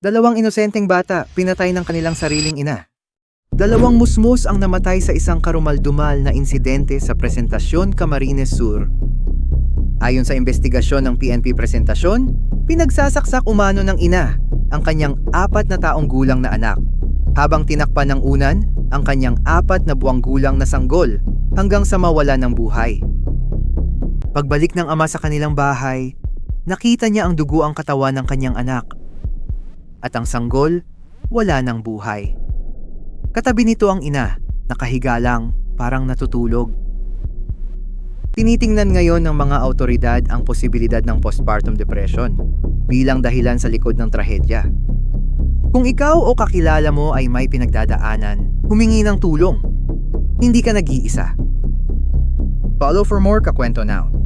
Dalawang inosenteng bata pinatay ng kanilang sariling ina. Dalawang musmos ang namatay sa isang karumaldumal na insidente sa Presentasyon Camarines Sur. Ayon sa investigasyon ng PNP Presentasyon, pinagsasaksak umano ng ina ang kanyang apat na taong gulang na anak, habang tinakpan ng unan ang kanyang apat na buwang gulang na sanggol hanggang sa mawala ng buhay. Pagbalik ng ama sa kanilang bahay, nakita niya ang dugo ang katawan ng kanyang anak. At ang sanggol, wala ng buhay. Katabi nito ang ina, nakahiga lang, parang natutulog. Tinitingnan ngayon ng mga autoridad ang posibilidad ng postpartum depression bilang dahilan sa likod ng trahedya. Kung ikaw o kakilala mo ay may pinagdadaanan, humingi ng tulong. Hindi ka nag-iisa. Follow for more Kakwento Now.